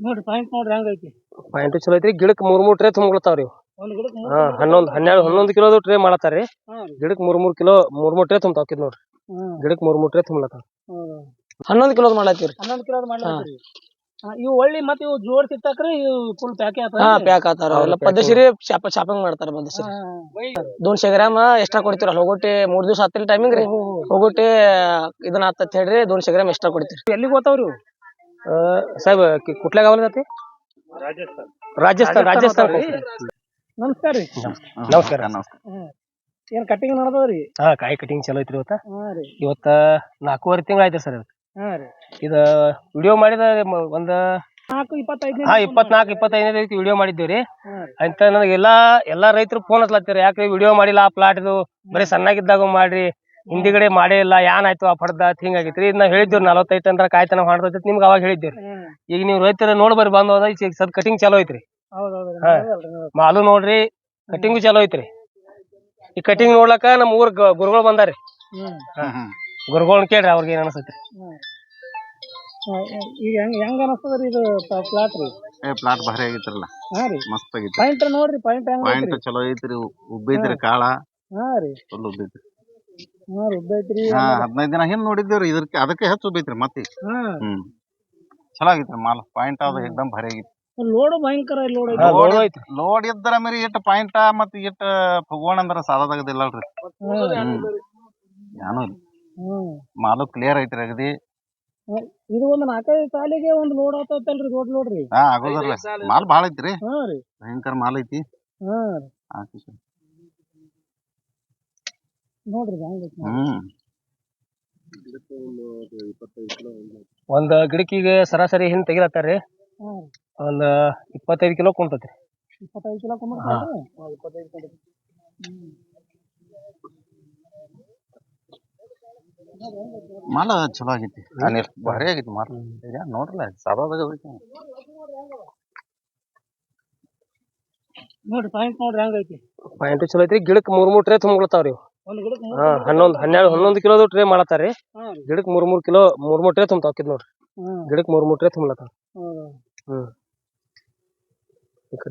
ನೋಡ್ರಿ ಪಾಯಿಂಟ್ ನೋಡ್ರಿ ಹೆಂಗೈತಿ ಪಾಯಿಂಟ್ ಚಲೋ ಐತ್ರಿ ಗಿಡಕ್ ಮೂರ್ ಮೂರ್ ಟ್ರೇ. ಒಂದ್ ಗಿಡಕ್ ಮೂರ್ ಹಾ ಹನ್ನೊಂದ್ ಹನ್ನೆರಡು ಹನ್ನೊಂದು ಕಿಲೋದು ಟ್ರೇ ಮಾಡತಾರ್ರಿ ಹಾ ರೀ. ಗಿಡಕ್ ಮೂರ್ ಮೂರ್ ಕಿಲೋ ಮೂರ್ ಮೂರ್ ಟ್ರೇ ತುಂಬ್ತಾವ್ ನೋಡ್ರಿ. ಹ್ಮ್ ಗಿಡಕ್ ಮೂರ್ ಮೂರ್ ಟ್ರೇ ತುಂಬ್ಲತ್ತಾವ. ಹೌದು. ಹನ್ನೊಂದು ಕಿಲೋದ್ ಮಾಡತ್ತೀರಿ ಹನ್ನೊಂದ್ ಕಿಲೋ ಮಾಡ್ಲಾತ್ರಿ ಇವು ಒಳ್ಳಿ ಮತ್ತೆ ಇವು ಸಿಕ್ತಾಕ್ರಿ ಇವು ಫುಲ್ ಪ್ಯಾಕೆ ಆತ ಹಾ ಪ್ಯಾಕ್ ಆತಾರ ಅವೆಲ್ಲ ಎಲ್ಲ ಶಾಪಿಂಗ್ ಮಾಡ್ತಾರ ಪದ್ದಸಿರಿ ದೋನ್ಶೆ ಗ್ರಾಮ್ ಎಕ್ಸ್ಟ್ರಾ ಕೊಡ್ತೀರ ಹೋಗೋಟಿ ಮೂರ್ ದಿವಸ ಹತ್ತಿರ ಟೈಮಿಂಗ್ ರೀ. ಹೋಗೋಟಿ ಇದನ್ನ ಆತತ್ ಹೇಳ್ರಿ ದೋನ್ಶೆ ಗ್ರಾಮ್ ಎಕ್ಸ್ಟ್ರಾ ಕೊಡ್ತೀರಿ. ಎಲ್ಲಿಗೆ ಹೋಗ್ತಾವ್ರಿ ಇವು? ಸಾಹೇಬ್ ಕುಟ್ಲೆ ಗಾವಲ್ ರಾಜಸ್ಥಾನ್ ರಾಜಸ್ಥಾನ್ ನಮಸ್ಕಾರ ರೀ. ನಮಸ್ಕಾರ. ಏನ್ ಕಟಿಂಗ್ ನಡ್ದದ್ರಿ ಹಾ ಕಾಯಿ ಕಟಿಂಗ್ ಚಲೋ ಐತ್ರಿ ಇವತ್ತ. ಹಾ ರೀ. ಇವತ್ತ ನಾಲ್ಕೂವರೆ ತಿಂಗಳ ಆಯ್ತು ಸರ್ ಹಾ ರೀ. ಇದ ವಿಡಿಯೋ ಮಾಡಿದ ಒಂದ ಒಂದ್ ನಾಲ್ಕು ಇಪ್ಪತ್ತೈದು ಹಾ ಇಪ್ಪತ್ನಾಲ್ಕು ಇಪ್ಪತ್ತೈದನೇ ರೀತಿ ವಿಡಿಯೋ ಮಾಡಿದ್ದೇವ್ರಿ. ರೀ. ಅಂತ ನನಗೆ ಎಲ್ಲಾ ಎಲ್ಲಾ ರೈತರು ಫೋನ್ ಹತ್ಲತ್ತೀರ ಯಾಕ್ರಿ ವಿಡಿಯೋ ಮಾಡಿಲ್ಲ? ಆ ಪ್ಲಾಟ್ ಇದು ಬರೀ ಸಣ್ಣಾಗಿದ್ದಾಗ ಮಾಡ್ರಿ. ಹಿಂದಿಗಡೆ ಮಾಡೇ ಇಲ್ಲ ಏನ್ ಆಯ್ತು ಆ ಪಡ್ದ ಹಿಂಗಾಗೈತ್ರಿ ಇದ್ ನಾವ್ ಹೇಳಿದ್ವಿ ನಲವತ್ತೈದು ಟನ್ ಕಾಯ್ತನ ಮಾಡ್ತೈತಿ ನಿಮ್ಗೆ ಅವಾಗ ಹೇಳಿದ್ದೇವ್ರಿ. ಈಗ ನೀವು ರೈತರ ನೋಡ್ಬಾರಿ ಬಂದ್ ಹೋದ ಈಗ ಸದ್ ಕಟಿಂಗ್ ಚಲೋ ಐತ್ರಿ. ಹಾ. ಮಾಲು ನೋಡ್ರಿ ಕಟಿಂಗ್ ಚಲೋ ಐತ್ರಿ. ಈ ಕಟಿಂಗ್ ನೋಡ್ಲಕ್ಕ ನಮ್ ಊರ್ ಗುರುಗಳು ಬಂದಾರಿ ಗುರುಗಳನ್ನ ಕೇಳ್ರಿ ಅವ್ರಿಗೆ ಏನ್ ಅನ್ಸತ್ರಿ. ಈಗ ಹೆಂಗ್ ಹೆಂಗ್ ಅನಸ್ತದ್ರಿ ಇದು ಪ್ಲಾಟ್ ರೀ? ಏ ಪ್ಲಾಟ್ ಭಾರಿ ಆಗಿತ್ರಲ್ಲ. ಹಾ ರೀ. ಮಸ್ತ್ ಆಗಿತ್ತು ಪಾಯಿಂಟ್ ನೋಡ್ರಿ ಪಾಯಿಂಟ್ ಹೆಂಗ್ ಪಾಯಿಂಟ್ ಐತ್ರಿ? ಚಲೋ ಐತ್ರಿ ಉಬ್ಬೈತ್ರಿ ಕಾಳ. ಹಾ ರೀ. ಫುಲ್ ಉಬ್ಬೈತ್ರಿ. ಹಾ ರೀ ಉಬ್ಬೈತ್ರಿ ಹಾ ಹದಿನೈದು ದಿನ ಹಿಂದ್ ನೋಡಿದ್ದೇವ್ರಿ. ಇದಕ್ಕೆ ಅದಕ್ಕೆ ಹೆಚ್ಚು ಉಬ್ಬೈತ್ರಿ ಮತ್ತೆ. ಹಾ. ಹ್ಮ್. ಚಲೋ ಆಗಿತ್ರಿ ಮಾಲ್. ಪಾಯಿಂಟ್ ಅದು ಏಕ್ದಮ್ ಭಾರಿ ಆಗಿತ್ತು. ಲೋಡ್ ಭಯಂಕರ ಲೋಡ್ ಹಾ, ಲೋಡ್ ಐತ್ರಿ. ಲೋಡ್ ಇದ್ದರ ಮೇರಿ ಇಟ್ ಪಾಯಿಂಟ್ ಮತ್ ಇಟ್ ಪಗೋಣ ಅಂದ್ರ ಸಾದಾಗದಿಲ್ಲಲ್ರಿ ಹ್ಮ್. ಏನೂ ಇಲ್ಲ. ಹ್ಮ್ ಮಾಲು ಕ್ಲಿಯರ್ ಐತ್ರಿ ಅಗದಿ. ಇದು ಒಂದ್ ನಾಲ್ಕೈದು ಸಾಲಿಗೆ ಒಂದ್ ಲೋಡ್ ಆತಲ್ರಿ ದೊಡ್ಡ ಲೋಡ್ ರೀ. ಹಾ ಆಗೋದಿಲ್ಲ ಮಾಲ್ ಭಾಳ ಐತ್ರಿ. ಹಾ ರೀ. ಭಯಂಕರ ಮಾಲ್ ಐತಿ. ಹಾ ರೀ. ಹಾಕಿ sir. ನೋಡ್ರಿ. ಹ್ಮ್. ಒಂದ್ ಗಿಡಕ್ಕಿಗೆ ಸರಾಸರಿ ಹಿಂದ್ ತೆಗಿಲತ್ತಾರ್ರಿ. ಒಂದ್ ಇಪ್ಪತ್ತೈದು ಕಿಲೋ ಇಪ್ಪತ್ತೈದು ಕಿಲೋ ಮಾಲ ಚಲೋ ಆಗೈತಿ. ಎಷ್ಟು ಭಾರಿ ಆಗೈತಿ ಮಾಲ. ನೋಡ್ರಲ್ಲ ಸಾದಾದಾಗ ಐತಿ ನೋಡ್ರಿ ಪಾಯಿಂಟ್ ನೋಡ್ರಿ ಹೆಂಗ್ ಐತಿ ಪಾಯಿಂಟ್ ಚಲೋ ಐತ್ರಿ ಗಿಡಕ್ ಮೂರ್ ಮೂರ್ ಟ್ರೇ ತುಂಬಿಡ್ತಾವ್ರಿ ಇವು. ಹನ್ನೊಂದ್ ಹನ್ನೆರಡ್ ಹನ್ನೊಂದ್ ಕಿಲೋ ದು ಟ್ರೇ ಮಾಡತಾರ ರೀ. ಗಿಡಕ್ ಮೂರ್ ಮೂರ್ ಕಿಲೋ ಮೂರ್ ಮೂರ್ ಟ್ರೇ ತುಂಬತಾವ್ ಕಿದ್ ನೋಡ್ರಿ. ಗಿಡಕ್ ಮೂರ್ ಮೂರ್ ಟ್ರೇ ತುಂಬಲತ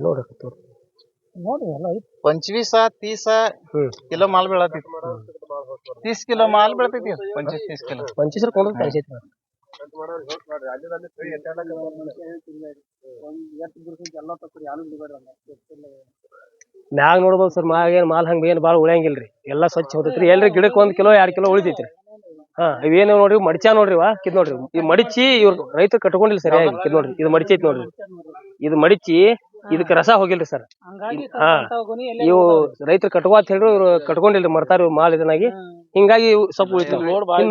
ನೋಡ್ರಿ ಪಂಚವೀಸ ತೀಸ ಕಿಲೋ ಮಾಲ್ ಬೀಳತಿ ತೀಸ್ ಕಿಲೋ ಮಾಲ್ ಬೀಳತೈತಿ ಪಂಚ ತೀಸ್ ಕಿಲೋ. ಪಂಚ ಸರ್ ಕೊಂಡ್ರೆ ಪಂಚಾಯ್ತಿ ಮ್ಯಾಗ ನೋಡ್ಬೋದು ಸರ್ ಮ್ಯಾಗ ಏನ್ ಮಾಲ್ ಹಂಗ ಏನ್ ಬಾಳ ಉಳಿಯಂಗಿಲ್ರಿ. ಎಲ್ಲಾ ಸ್ವಚ್ಛ ಹೋತೈತ್ರಿ ಎಲ್ರಿ ಗಿಡಕ್ ಒಂದ್ ಕಿಲೋ ಎರಡ್ ಕಿಲೋ ಉಳಿತೈತ್ರಿ. ಹಾ ಇವೇನು ನೋಡ್ರಿ ಮಡಿಚಾ ನೋಡ್ರಿ ವಾ ಕಿದ್ ನೋಡ್ರಿ. ಈ ಮಡಿಚಿ ಇವ್ರ ರೈತ ಕಟ್ಕೊಂಡಿಲ್ಲ ಸರಿಯಾಗಿ ಕಿದ್ ನೋಡ್ರಿ. ಇದು ಮಡಿಚಿ ಐತಿ ನೋಡ್ರಿ. ಇದು ಮಡಿಚಿ ಇದಕ್ಕೆ ರಸ ಹೋಗಿಲ್ರಿ ಸರ್. ಹಂಗಾಗಿ ಹಾ. ಇವು ರೈತರು ಕಟ್ಕೋ ಅಂತ ಹೇಳಿದ್ರು ಇವ್ರು ಕಟ್ಕೊಂಡಿಲ್ರಿ ಮರ್ತಾರ ಇವ್ ಮಾಲ್ ಇದನ್ನಾಗಿ. ಹಿಂಗಾಗಿ ಇವು ಸ್ವಲ್ಪ ಉಳಿತಾವ.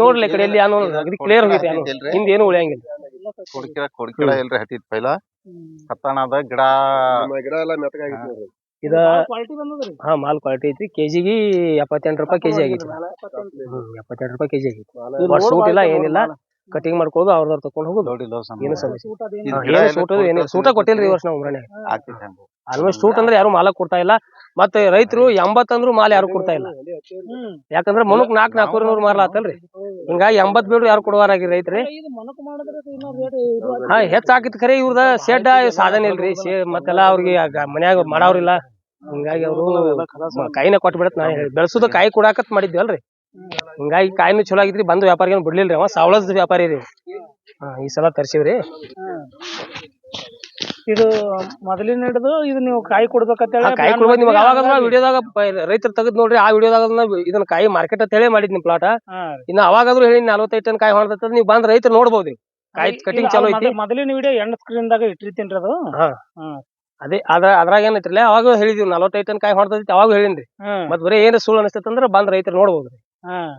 ನೋಡ್ಲಿ ಈ ಕಡೆ ಎಲ್ಲಿ ಅಗದಿ ಕ್ಲಿಯರ್ ಹೋಗೈತಿ ಹಿಂದ ಏನು ಉಳಿಯಂಗಿಲ್ಲ. ಪೈಲ? ಹ್ಮ್. ಹತ್ತಾಣದ ಗಿಡ ಇದ ಹಾ ಮಾಲ್ ಕ್ವಾಲಿಟಿ ಐತಿ ಕೆಜಿಗೆ ಎಪ್ಪತ್ತೆಂಟು ರೂಪಾಯಿ ಕೆಜಿ ಆಗೈತಿ ಎಪ್ಪತ್ತೆಂಟ್ ರೂಪಾಯಿ ಕೆಜಿ ಆಗೈತಿ ಒಟ್ ಸೂಟ್ ಇಲ್ಲ ಏನಿಲ್ಲ. ಕಟಿಂಗ್ ಮಾಡ್ಕೊಳ್ಳೋದು ಅವ್ರದವ್ರ ತಕೊಂಡ್ ಹೋಗೋದು. ಏನು ಸಮಸ್ಯೆ? ಏನು? ಸೂಟ್ ಏನು ಸೂಟ ಕೊಟ್ಟಿಲ್ರಿ ಈ ವರ್ಷ ನಾವು ಉಮ್ರಾಣೆ ಆಲ್ಮೋಸ್ಟ್ ಸೂಟ್ ಅಂದ್ರೆ ಯಾರು ಮಾಲಕ್ ಕೊಡ್ತಾ ಇಲ್ಲ. ಮತ್ತೆ ರೈತರು ಎಂಬತ್ ಅಂದ್ರು ಮಾಲ್ ಯಾರು ಕೊಡ್ತಾ ಇಲ್ಲ. ಯಾಕಂದ್ರೆ ಮನುಕ್ ನಾಲ್ಕ್ ನೂರ್ ನೂರು ಮಾರ್ಲಾತಲ್ರಿ ಹಿಂಗಾಗಿ ಎಂಬತ್ ಬೇಡ್ರು ಯಾರು ಕೊಡುವಾರಾಗಿ ರೈತ್ರಿ? ಹಾ ಹೆಚ್ಚ ಹಾಕಿತ್ ಖರೆ ಇವ್ರದ ಶೆಡ್ ಸಾಧನೆ ಇಲ್ರಿ. ಮತ್ತೆಲ್ಲ ಅವ್ರಿಗೆ ಮನ್ಯಾಗ ಮಾಡವ್ರಿಲ್ಲ. ಹಿಂಗಾಗಿ ಅವರು ಕೈನ ಕೊಟ್ಬಿಡತ್. ನಾ ಬೆಳ್ಸುದ ಕಾಯಿ ಕೊಡಾಕತ್ ಮಾಡಿದ್ವಲ್ರಿ ಹಿಂಗಾಗಿ ಕಾಯಿನೂ ಚಲೋ ಆಗಿತ್ರಿ ಬಂದು ವ್ಯಾಪಾರ ಏನು ಬಿಡ್ಲಿಲ್ರಿ ಅವ ಸಾವಳದ ವ್ಯಾಪಾರಿ ರೀ. ಹಾ ಈ ಸಲ ತರ್ಸಿವ್ರಿ. ಇದು ಮೊದಲಿನ ಹಿಡಿದು ಇದು ನೀವು ಕಾಯಿ ಕೊಡ್ಬೇಕಂತ ಹೇಳಿ ಕಾಯಿ ಕೊಡ್ಬೋದು ನಿಮಗೆ ಅವಾಗ ವಿಡಿಯೋದಾಗ ರೈತರು ತೆಗೆದ್ ನೋಡ್ರಿ ಆ ವಿಡಿಯೋದಾಗ ಇದನ್ನ ಕಾಯಿ ಮಾರ್ಕೆಟ್ ಅಂತ ಹೇಳಿ ಮಾಡಿದ್ ನಿಮ್ ಪ್ಲಾಟ ಇನ್ನ ಅವಾಗಾದ್ರೂ ಹೇಳಿ ನಲ್ವತ್ತೈದು ಟನ್ ಕಾಯಿ ಹೊಡೆದ ನೀವು ಬಂದ್ ರೈತರು ನೋಡ್ಬೋದು ಕಾಯಿ ಕಟಿಂಗ್ ಚಲೋ ಐತಿ. ಮೊದಲಿನ ವಿಡಿಯೋ ಎಂಡ್ ಸ್ಕ್ರೀನ್ ದಾಗ ಇಟ್ಟಿರ್ತೀನಿ ಅದು. ಹಾ. ಅದೇ ಅದ್ರ ಅದ್ರಾಗ ಏನೈತ್ರಲ್ಲ ಅವಾಗ ಹೇಳಿದ್ವಿ ನಲ್ವತ್ತೈದು ಟನ್ ಕಾಯಿ ಹೊಂದೈತಿ ಅವಾಗ ಹೇಳಿನ್ರಿ. ಹ್ಮ್. ಮತ್ ಬರೀ ಏನ್ ಸುಳ್ಳು ಅನಿಸ್ತೈತೆ ಅಂದ್ರೆ ಬಂದ್ ರೈತರು ನೋಡ್ಬೋದ್ರಿ. ಹ್ಮ್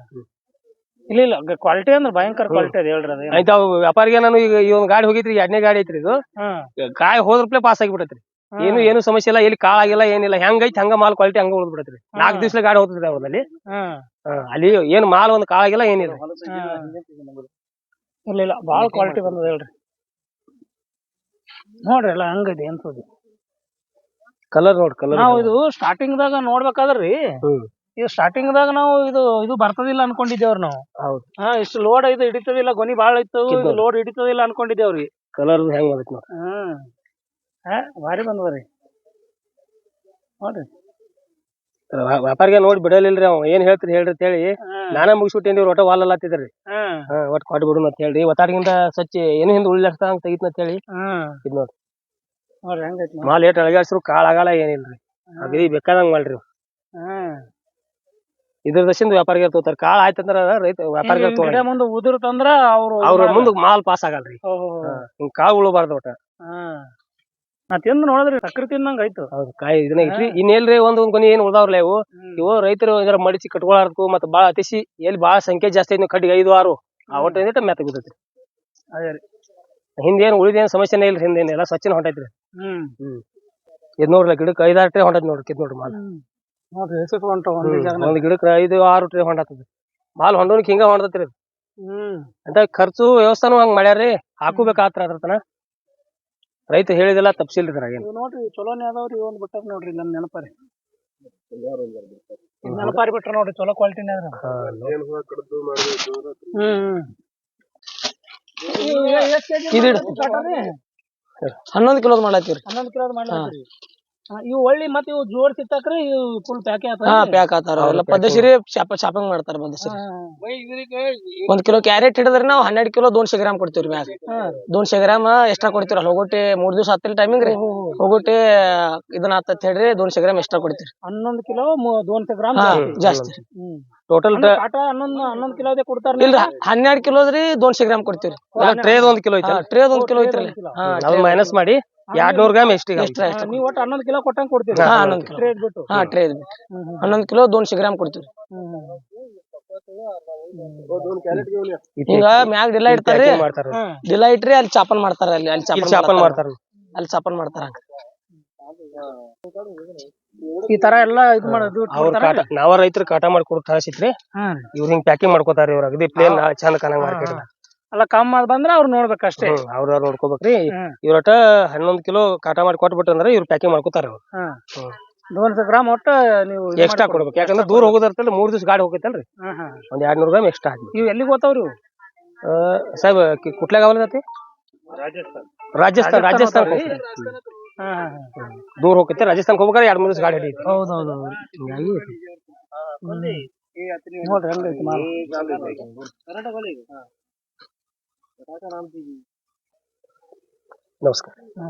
ಇಲ್ಲ ಇಲ್ಲ ಕ್ವಾಲಿಟಿ ಅಂದ್ರೆ ಭಯಂಕರ ಕ್ವಾಲಿಟಿ ಅದ ಹೇಳ್ರಿ ಅದೇ ಆಯ್ತು ಅವು ವ್ಯಾಪಾರಿಗೆ ನಾನು ಈಗ ಈ ಒಂದ್ ಗಾಡಿ ಹೋಗಿತ್ರಿ ಎರಡನೇ ಗಾಡಿ ಐತ್ರಿ ಇದು. ಕಾಯಿ ಹೋದ್ರಪ್ಲೆ ಪಾಸ್ ಆಗಿಬಿಡತ್ರಿ ಏನು ಏನು ಸಮಸ್ಯೆ ಇಲ್ಲ ಎಲ್ಲಿ ಕಾಳಾಗಿಲ್ಲ ಏನಿಲ್ಲ ಹೆಂಗೈತಿ ಹಂಗ ಮಾಲ್ ಕ್ವಾಲಿಟಿ ಹಂಗ ಉಳಿದ್ಬಿಡತ್ರಿ. ನಾಲ್ಕು ದಿವ್ಸ ಗಾಡಿ ಹೋಗ್ತದೆ ಅವ್ರಲ್ಲಿ ಅಲ್ಲಿ. ಏನ್ ಮಾಲ್ ಒಂದ್ ಕಾಳಾಗಿಲ್ಲ ಏನಿಲ್ಲ. ಇಲ್ಲ ಇಲ್ಲ ಭಾಳ ಕ್ವಾಲಿಟಿ ಬಂದದ ಹೇಳ್ರಿ. ನೋಡ್ರಿ ಎಲ್ಲ ಹಂಗೈತಿ ಅನ್ಸೋದು ಕಲರ್ ನೋಡ್ ಕಲರ್ ನಾವು ಇದು ಸ್ಟಾರ್ಟಿಂಗ್ ದಾಗ ನೋಡ್ಬೇಕಾದ್ರಿ. ಇದು ಸ್ಟಾರ್ಟಿಂಗ್ ದಾಗ ನಾವು ಇದು ಇದು ಬರ್ತದಿಲ್ಲ ಅನ್ಕೊಂಡಿದ್ದೇವ್ರಿ ನಾವು. ಹೌದು. ಹಾ ಇಷ್ಟು ಲೋಡ್ ಇದು ಹಿಡಿತದಿಲ್ಲ ಗೊನಿ ಬಾಳ ಇತ್ತು ಇದು. ಲೋಡ್ ಹಿಡಿತದಿಲ್ಲ ಅನ್ಕೊಂಡಿದ್ದೇವ್ರಿ ಕಲರ್ ಹೆಂಗ್ ಹ್ಮ್ ಹಾ. ಭಾರಿ ಬಂದದ್ರಿ ನೋಡ್ರಿ. ವ್ಯಾ- ವ್ಯಾಪಾರಿಗೆ ನೋಡಿ ಬಿಡಲಿಲ್ರಿ ಅವ. ಏನ್ ಹೇಳ್ತೀರಿ ಹೇಳ್ರಿ ಅಂತ ಹೇಳಿ ನಾನೇ ಮುಗಿಸ್ಬಿಟ್ಟೇನ್ರಿ ಒಟ್ಟ ವಾಲ್ ಹತ್ತಿದ್ರಿ ಹ್ಮ್ ಹಾ. ಒಟ್ ಕೊಟ್ಟು ಬಿಡುನ ಅಂತ ಹೇಳಿ. ಒತ್ತಾಡಿಗಿಂತ ಸಚ್ಚಿ ಏನು ಹಿಂದ್ ಅಂತ ತೆಗಿತ್ ಅಂತ ಹೇಳಿ. ಹ್ಮ್ ಇದ್ ನೋಡ್ರಿ ನೋಡ್ರಿ ಹೆಂಗೈತಿ ನೋಡಿ. ಮಾಲ್ ಏಟ್ ಅಳಗಾಡ್ಸ್ರು ಕಾಳಾಗಲ್ಲ ಏನಿಲ್ರಿ. ಅಗದಿ ಬೇಕಾದಂಗ್ ಮಾಡ್ರಿ. ಹ್ಮ್ ಇದ್ರ ದಶಿಂದ ವ್ಯಾಪಾರಿಗೆ ತಗೋತಾರ ಕಾಳ ಆಯ್ತಂದ್ರ ರೈತ ವ್ಯಾಪಾರಿಗಳು ಹಿಂಗ್ ಗಿಡ ಮುಂದೆ ಉದುರ್ತಂದ್ರ ಅವ್ರು ಅವ್ರ ಮುಂದ್ ಮಾಲ್ ಪಾಸ್ ಆಗಲ್ರಿ. ಹಿಂಗ್ ಕಾಳು ಉಳಬಾರ್ದು ಒಟ್ಟ. ನಾ ತಿಂದು ನೋಡಿದ್ರಿ ಸಕ್ಕರೆ ತಿನ್ನಂಗ ಆಯ್ತು. ಹೌದು ಕಾಯಿ ಇದನ್ನ ಇಟ್ರಿ. ಇನ್ನೆಲ್ರಿ ಒಂದ್ ಒಂದ್ ಕೊನೆ ಏನ್ ಉಳ್ದಾವ್ರಲ್ಲ ಇವು? ಇವು ರೈತರು ಇದರ ಮಡಿಚಿ ಕಟ್ಕೊಳಾರ್ದು ಮತ್ತ ಬಾಳ ಅತಿಸಿ ಎಲ್ಲಿ ಬಾಳ ಸಂಖ್ಯೆ ಜಾಸ್ತಿ ಐತಿ ಕಡ್ಡಿಗೆ ಐದು ಆರು. ಆ ಒಟ್ಟ ಏನೈತೆ ಮೆತ್ತ ಬಿದ್ದೈತ್ರಿ. ಅದೇ ರೀ. ಹಿಂದೇನ್ ಉಳಿದೇನ್ ಸಮಸ್ಯೆನೇ ಇಲ್ರಿ ಹಿಂದೇನ್ ಎಲ್ಲ ಸ್ವಚ್ಛನ ಹೊಂಟೈತ್ರಿ. ಹ್ಮ್. ಹ್ಮ್. ಇದ್ ನೋಡ್ರಿ ಗಿಡಕ್ಕೆ ಐದಾರು ಟ್ರೇ ಹೊಂಟೈತಿ ನೋಡ್ರಿ ಕಿದ್ ನೋಡ್ರಿ ಮಾಲ್. ನೋಡ್ರಿ ಹೆಸರು ಹೊಂಟವ ಒಂದೇ ಜಾಗ ಒಂದ್ ಗಿಡಕ್ಕೆ ಐದು ಆರು ಟ್ರೇ ಮಾಲ್ ಹೊಂಡೋನಿಕ್ ಹಿಂಗ ಹೊಂಡತ್ರಿ ಹ್ಮ್. ಅಂತ ಖರ್ಚು ವ್ಯವಸ್ಥಾನು ಹಂಗ್ ಮಾಡ್ಯಾರ್ರಿ. ಹಾಕೋಬೇಕಾತ್ರ ಅದ್ರ ತನ. ರೈತ ಹೇಳಿದೆಲ್ಲ ತಪ್ಸಿಲ್ರಿ ಇದ್ರಾಗ ಏನ್. ಇವ್ ನೋಡ್ರಿ ಚಲೋನೇ ಅದಾವ್ರಿ ಒಂದ್ ಬಿಟ್ಟಾರ ನೋಡ್ರಿ ನನ್ ನೆನಪರಿ. ನೆನಪಾರಿ ಬಿಟ್ರ ನೋಡ್ರಿ ಚಲೋ ಕ್ವಾಲಿಟಿನೇ ಅದ್ರ ಹ್ಮ್ ಇದಿಡು. ಹನ್ನೊಂದು ಕಿಲೋದ್ ಮಾಡ್ಲತ್ತೀವ್ರಿ. ಹನ್ನೊಂದು ಕಿಲೋ ಇವು ಒಳ್ಳಿ ಮತ್ತೆ ಇವು ಜೋಡ್ ಸಿತ್ತಾಕ್ರಿ ಇವು ಫುಲ್ ಪ್ಯಾಕೆ ಆತ ಹಾ ಪ್ಯಾಕ್ ಆತಾರ. ಎಲ್ಲ ಪದ್ದಸಿರಿ ಶಾಪ ಶಾಪಿಂಗ್ ಮಾಡ್ತಾರ ಪದ್ದಸಿರಿ ಒಂದ್ ಕಿಲೋ ಕ್ಯಾರೆಟ್ ಹಿಡಿದ್ರೆ ನಾವು ಹನ್ನೆರಡು ಕಿಲೋ ದೋನ್ಶೆ ಗ್ರಾಮ್ ಕೊಡ್ತೀವ್ರಿ ಮ್ಯಾಗ. ದೋನ್ಶೆ ಗ್ರಾಮ್ ಎಕ್ಸ್ಟ್ರಾ ಕೊಡ್ತೀವಿ ಹೋಗೋಟಿ ಮೂರ್ ದಿವಸ ಹತ್ತಿರ ಟೈಮಿಂಗ್ ರೀ. ಹೋಗೋಟಿ ಇದನ್ನ ಆತತ್ ಹೇಳ್ರಿ ದೋನ್ಶೆ ಗ್ರಾಮ್ ಎಕ್ಸ್ಟ್ರಾ ಕೊಡ್ತೀವಿ ಹನ್ನೊಂದು ಕಿಲೋ ದೋನ್ಸೆ ಗ್ರಾಮ್ ಹಾ ಜಾಸ್ತಿ. ಜಾಸ್ತಿ. ರೀ ಟೋಟಲ್ ಅಂದ್ರೆ ಕಾಟ ಹನ್ನೊಂದು ಹನ್ನೊಂದು ಕಿಲೋದೇ ಕೊಡ್ತಾರ ಇಲ್ರಿ ಹನ್ನೆರಡು ಕಿಲೋದ್ರಿ ದೋನ್ಶೆ ಗ್ರಾಮ್ ಕೊಡ್ತೀವ್ರಿ. ಟ್ರೇದ್ ಒಂದ್ ಕಿಲೋ ಐತಿ ಟ್ರೇದ್ ಒಂದ್ ಕಿಲೋ ಐತ್ರಿ ಹಾ ಅದ್ ಮೈನಸ್ ಮಾಡಿ ಎರಡ್ ನೂರ್ ಗ್ರಾಮ್ ಎಕ್ಸ್ಟ್ರಾ ಎಕ್ಸ್ಟ್ರಾ ನೀವು ಒಟ್ಟು ಹನ್ನೊಂದು ಕಿಲೋ ಕೊಟ್ಟಂಗ್ ಕೊಡ್ತೀರಿ. ಹಾ, ಹನ್ನೊಂದು ಕಿಲೋ. ಟ್ರೇಡ್ ಬಿಟ್ಟು. ಹಾ ಟ್ರೇ ಹನ್ನೊಂದು ಕಿಲೋ ದೋನ್ಶೆ ಗ್ರಾಮ್ ಕೊಡ್ತೀವಿ. ಈಗ ಮ್ಯಾಗ್ ಡಿಲ್ಲ ಇಡ್ತಾರ್ರಿ ಮಾಡ್ತಾರ ಡಿಲ್ಲ ಇಟ್ರಿ ಅಲ್ಲಿ ಚಾಪನ್ ಮಾಡ್ತಾರ ಅಲ್ಲಿ ಅಲ್ಲಿ ಚಾಪನ್ ಚಾಪನ್ ಮಾಡ್ತಾರ. ಅಲ್ಲಿ ಚಾಪನ್ ಮಾಡ್ತಾರ ಈ ತರ ಎಲ್ಲಾ ಇದು ಮಾಡೋದು ಅವ್ರ ಕಾಟ ನಾವ ರೈತರ ಕಾಟ ಮಾಡಿ ಕೊಡ್ ಕಳ್ಸಿತ್ರಿ ಇವ್ರ ಹಿಂಗ್ ಪ್ಯಾಕಿಂಗ್ ಮಾಡ್ಕೋತಾರ ಇವ್ರ ಅಗದಿ ಪ್ಲೇನ್ ಚಂದ ಕಾಣಂಗ್ ಮಾರ್ಕೆಟ್ ಅಲ್ಲ ಕಮ್ಮಿ ಅದ್ ಬಂದ್ರ ಅವ್ರು ನೋಡ್ಬೇಕಷ್ಟೇ. ಅವ್ರ ನೋಡ್ಕೋಬೇಕ್ರಿ? ಹ್ಮ್. ಇವ್ರಟ ಹನ್ನೊಂದ್ ಕಿಲೋ ಕಾಟ ಮಾಡಿ ಕೊಟ್ಬಿಟ್ರಂದ್ರ ಇವ್ರು ಪ್ಯಾಕಿಂಗ್ ಮಾಡ್ಕೋತಾರ ಅವ್ರು. ಹಾ. ಹ್ಮ್. ದೋನ್ಸೆ ಗ್ರಾಮ್ ಒಟ್ಟ ನೀವು ಇದು ಎಕ್ಸ್ಟ್ರಾ ಕೊಡ್ಬೇಕು. ಯಾಕಂದ್ರೆ ದೂರ ಹೋಗೋದಿರ್ತಲ್ಲ ಮೂರ್ ದಿವಸ ಗಾಡಿ ಹೋಗೈತಲ್ರಿ. ಹಾ ಹಾ. ಒಂದ್ ಎರಡ್ ನೂರ್ ಗ್ರಾಮ್ ಎಕ್ಸ್ಟ್ರಾ ಹಾಕಿ ಇವ್ ಎಲ್ಲಿಗೆ ಹೋಗ್ತಾವ್ರಿ ಇವು? ಸಾಹೇಬ್ ಕುಟ್ಲಾಗ ಅವಲದತಿ ರಾಜಸ್ಥಾನ್. ರಾಜಸ್ಥಾನ್ ಹೋಗ್ತಾವ್ರಿ? ಹಾ ಹಾ ಹಾ. ದೂರ ಹೋಗೈತೆ ರಾಜಸ್ಥಾನ್ ಹೋಗ್ಬೇಕಾದ್ರೆ ಎರಡ್ ಮೂರ್ ದಿವಸ ಗಾಡಿ ಹಿಡಿಯುತ್ತೆ. ಹೌದೌದು ಹಿಂಗಾಗಿ ನೋಡ್ರಿ ಹೆಂಗೈತಿ ಮಾಲ್. ನಮಸ್ಕಾರ ಹಾ.